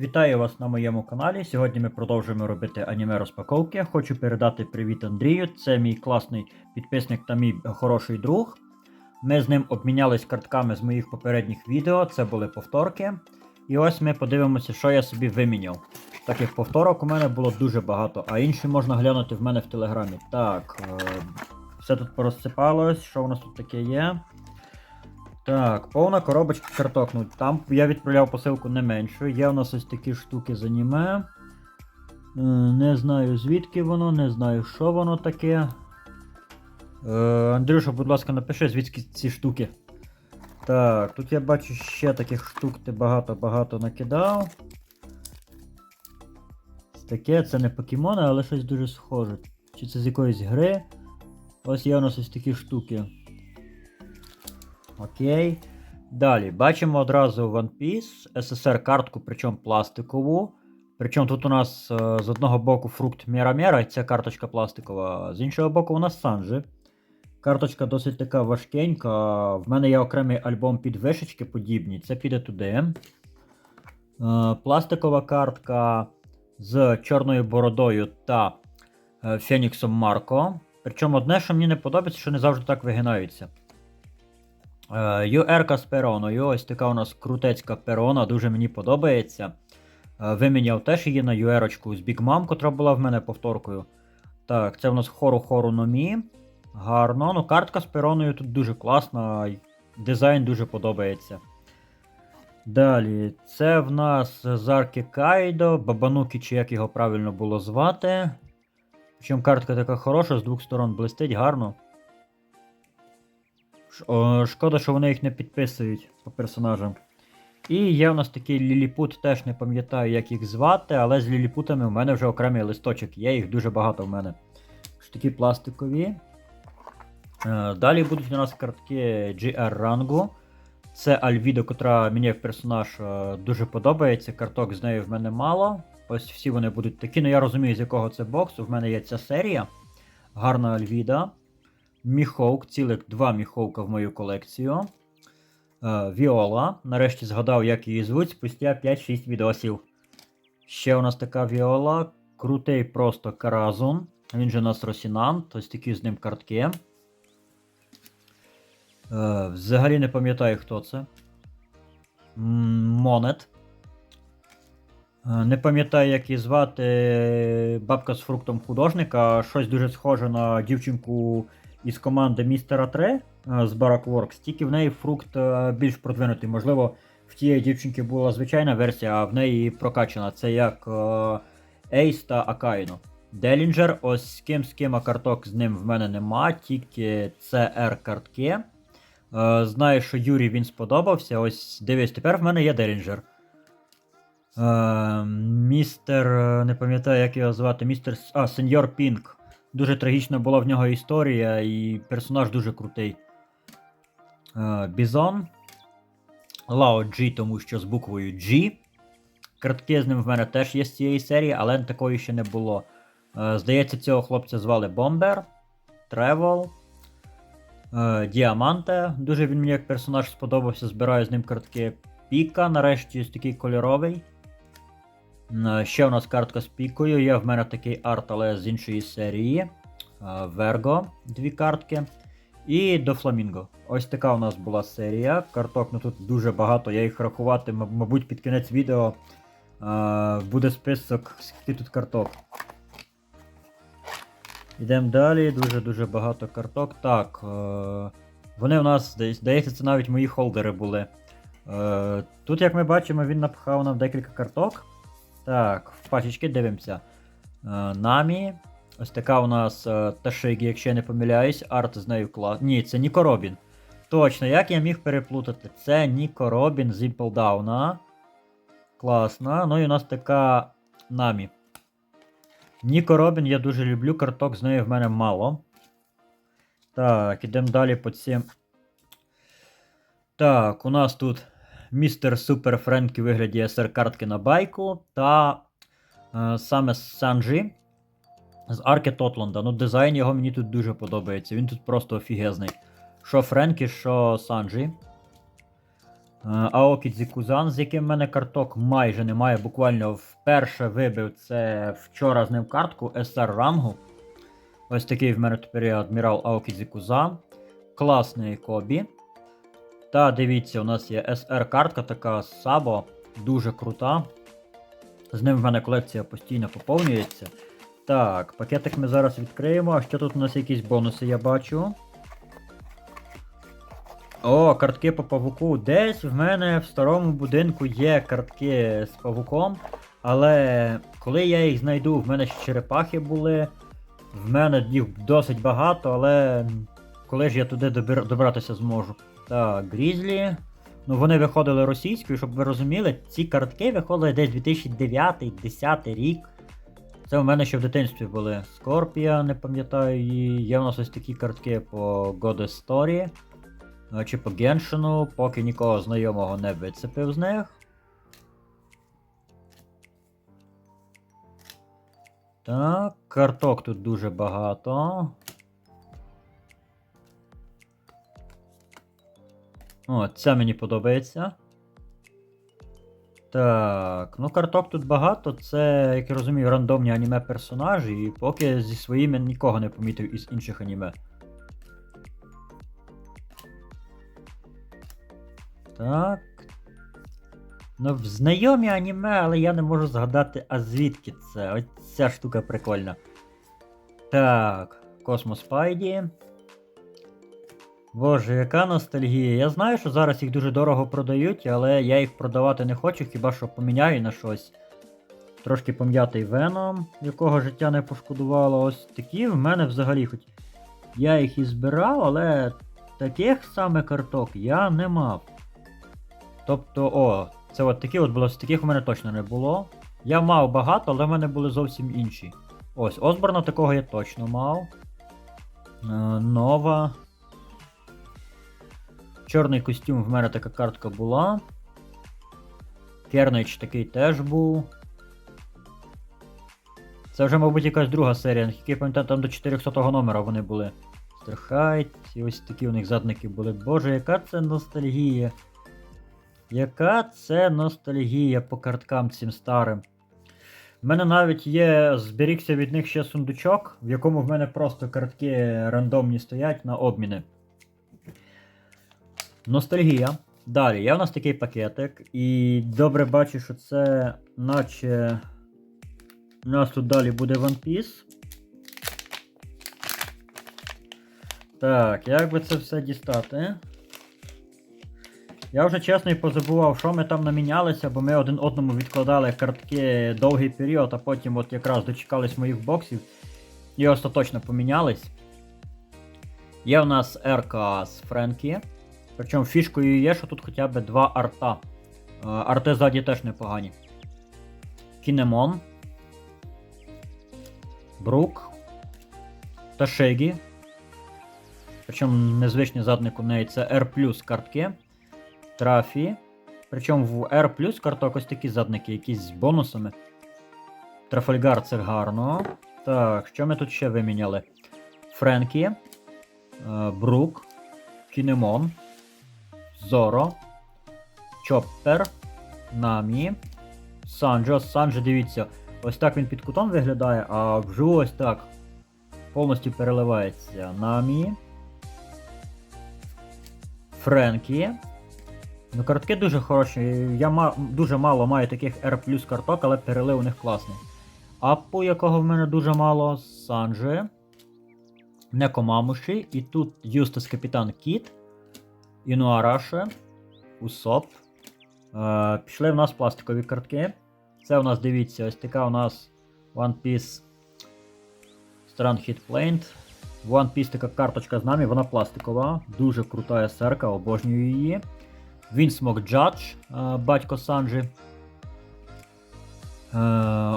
Вітаю вас на моєму каналі. Сьогодні ми продовжуємо робити аніме розпаковки. Хочу передати привіт Андрію. Це мій класний підписник та мій хороший друг. Ми з ним обмінялись картками з моїх попередніх відео. Це були повторки. І ось ми подивимося, що я собі виміняв. Таких повторок у мене було дуже багато, а інші можна глянути в мене в телеграмі. Так, е, все тут порозсипалось. Що у нас тут таке є? Так, повна коробочка карток. Ну, там я відправляв посилку не меншу. Є у нас ось такі штуки з аніме. Е, Не знаю звідки воно, не знаю, що воно таке. Е, Андрюша, будь ласка, напиши, звідки ці штуки. Так, тут я бачу ще таких штук ти багато-багато накидав. Таке, це не покемони, але щось дуже схоже. Чи це з якоїсь гри? Ось є у нас ось такі штуки. Окей. Далі, бачимо одразу One Piece, SSR картку, причому пластикову. Причому тут у нас е, з одного боку фрукт Міра-Міра, ця карточка пластикова, з іншого боку, у нас Санджи. Карточка досить така важкенька. В мене є окремий альбом під вишечки подібні, це піде туди. Е, пластикова картка з чорною бородою та е, Феніксом Марко. Причому одне, що мені не подобається, що не завжди так вигинаються. UR з пероною. Ось така у нас крутецька перона, дуже мені подобається. Е, Виміняв теж її на UR з Big Mom, котра була в мене повторкою. Так, це у нас хору хору номі. Гарно. Ну, картка з пероною тут дуже класна. Дизайн дуже подобається. Далі, це в нас Зарки Кайдо, Бабанукі, чи як його правильно було звати. Причому картка така хороша, з двох сторон блистить гарно. Шкода, що вони їх не підписують по персонажам. І є у нас такий ліліпут, теж не пам'ятаю, як їх звати, але з ліліпутами у мене вже окремий листочок є, їх дуже багато в мене. Такі пластикові. Е, Далі будуть у нас картки GR рангу. Це Альвідо, котра мені як персонаж е, дуже подобається. Карток з нею в мене мало. Ось всі вони будуть такі. Ну я розумію, з якого це боксу. В мене є ця серія. Гарна Альвіда. Міховк, цілих два міховка в мою колекцію. Е, Віола. Нарешті згадав, як її звуть, спустя 5-6 відосів. Ще у нас така Віола. Крутий просто Каразун. Він же у нас Росінант. Ось такі з ним картки. Е, взагалі не пам'ятаю, хто це. Монет. Е, Не пам'ятаю, як її звати бабка з фруктом художника. Щось дуже схоже на дівчинку із команди Містера 3 е, з Barakworks, тільки в неї фрукт е, більш продвинутий. Можливо, в тієї дівчинки була звичайна версія, а в неї прокачана. Це як Ейс та Акаїно. Делінджер, ось з ким з ким, а карток з ним в мене нема, тільки CR картки. Е, Знаю, що Юрій він сподобався. Ось дивись, тепер в мене є Делінджер. Містер. Не пам'ятаю, як його звати. Містер. А, Сеньор Пінк. Дуже трагічна була в нього історія, і персонаж дуже крутий. Е, Бізон. Лао Джі, тому що з буквою G. Картки з ним в мене теж є з цієї серії, але такої ще не було. Е, Здається, цього хлопця звали Бомбер. Тревел. Е, Діаманте. Дуже він мені як персонаж сподобався, збираю з ним картки. Піка, нарешті такий кольоровий. Е, Ще у нас картка з пікою. Є в мене такий арт, але з іншої серії. Е, Верго, дві картки. І до Фламінго. Ось така у нас була серія. Карток, ну тут дуже багато, я їх рахувати, мабуть, під кінець відео е, буде список, скільки тут карток. Йдемо далі, дуже-дуже багато карток. Так. Вони у нас, здається, це навіть мої холдери були. Тут, як ми бачимо, він напхав нам декілька карток. Так, в пачечки дивимося. Е, Намі. Ось така у нас е, Ташигі, якщо я не помиляюсь, арт з нею клас. Ні, це Ніко Робін. Точно, як я міг переплутати? Це Ніко Робін з Імплдауна. Класно. Ну і у нас така Намі. Ніко Робін я дуже люблю, карток з нею в мене мало. Так, ідемо далі по цим. Так, у нас тут містер Супер Френк у вигляді SR картки на байку та е, саме Санджі з арки Тотланда. Ну, дизайн його мені тут дуже подобається. Він тут просто офігезний. Що Френкі, що Санджі. Аокі Дзікузан, з яким в мене карток майже немає. Буквально вперше вибив це вчора з ним картку SR рангу. Ось такий в мене тепер адмірал Аокі Дзікузан. Класний Кобі. Та дивіться, у нас є SR картка така Сабо, дуже крута. З ним в мене колекція постійно поповнюється. Так, пакетик ми зараз відкриємо. А що тут у нас якісь бонуси я бачу? О, картки по павуку. Десь в мене в старому будинку є картки з павуком. Але коли я їх знайду, в мене ще черепахи були. В мене їх досить багато, але коли ж я туди добратися зможу. Так, Грізлі. Ну, вони виходили російською, щоб ви розуміли, ці картки виходили десь 2009-10 рік. Це у мене ще в дитинстві були. Скорпія, не пам'ятаю її. Є у нас ось такі картки по God Story. Чи по Геншину, поки нікого знайомого не вицепив з них. Так, карток тут дуже багато. О, це мені подобається. Так, ну карток тут багато, це, як я розумію, рандомні аніме персонажі, і поки зі своїми нікого не помітив із інших аніме. Так. Ну, знайомі аніме, але я не можу згадати, а звідки це. Ось ця штука прикольна. Так, Космос Спайді. Боже, яка ностальгія. Я знаю, що зараз їх дуже дорого продають, але я їх продавати не хочу, хіба що поміняю на щось. Трошки пом'ятий веном, якого життя не пошкодувало. Ось такі в мене взагалі хоч. Я їх і збирав, але таких саме карток я не мав. Тобто, о, це от такі от було, таких у мене точно не було. Я мав багато, але в мене були зовсім інші. Ось, Осборна такого я точно мав. Е, нова. Чорний костюм в мене така картка була. Кернич такий теж був. Це вже, мабуть, якась друга серія, наскільки я пам'ятаю, там до 400 номера вони були. Стерхайт, і ось такі у них задники були. Боже, яка це ностальгія. Яка це ностальгія по карткам цим старим. У мене навіть є, зберігся від них ще сундучок, в якому в мене просто картки рандомні стоять на обміни. Ностальгія. Далі, є в нас такий пакетик, і добре бачу, що це наче. У нас тут далі буде One Piece. Так, як би це все дістати? Я вже чесно і позабував, що ми там намінялися, бо ми один одному відкладали картки довгий період, а потім от якраз дочекались моїх боксів і остаточно помінялись. Є у нас РК з Френкі. Причому фішкою є, що тут хоча б два арта. Е, Арти ззаді теж непогані. Кінемон. Брук. Ташегі. Причому незвичний задник у неї це R картки. Трафі. Причому в R карток ось такі задники, якісь з бонусами. Трафальгар це гарно. Так, що ми тут ще виміняли? Френкі. е, Брук. Кінемон. Зоро. Чоппер. Намі. Санджо. Санджо, дивіться. Ось так він під кутом виглядає, а вживу ось так. Повністю переливається. Намі. Френкі. Ну, картки дуже хороші. Я ма дуже мало маю таких R карток, але перелив у них класний. Аппу, якого в мене дуже мало, Санджи. Некомамуші. І тут Юстас Капітан Кіт. Інуараше. Усоп. Е, пішли в нас пластикові картки. Це у нас, дивіться, ось така у нас One Piece Strand Hit Plaint. One Piece така карточка з нами, вона пластикова. Дуже крута серка, обожнюю її. Вінсмок Джадж, е, батько Санджі. Е,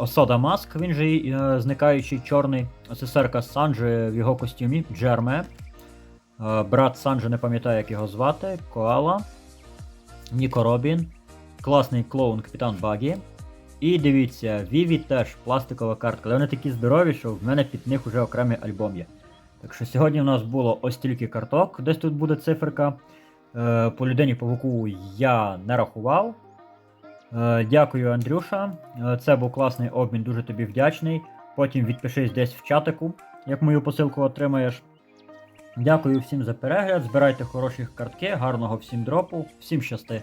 Осода Маск, він же е, зникаючий чорний. СССРка Санджі в його костюмі. Джерме. Е, брат Санджо, не пам'ятаю, як його звати. Коала, Ніко Робін, класний клоун Капітан Багі. І дивіться, Віві теж пластикова картка. Але вони такі здорові, що в мене під них вже окремий альбом є. Так що сьогодні в нас було ось тільки карток, десь тут буде циферка. Е, по людині павуку я не рахував. Е, дякую, Андрюша. Це був класний обмін, дуже тобі вдячний. Потім відпишись десь в чатику, як мою посилку отримаєш. Дякую всім за перегляд. Збирайте хороших картки, гарного всім дропу, всім щасти!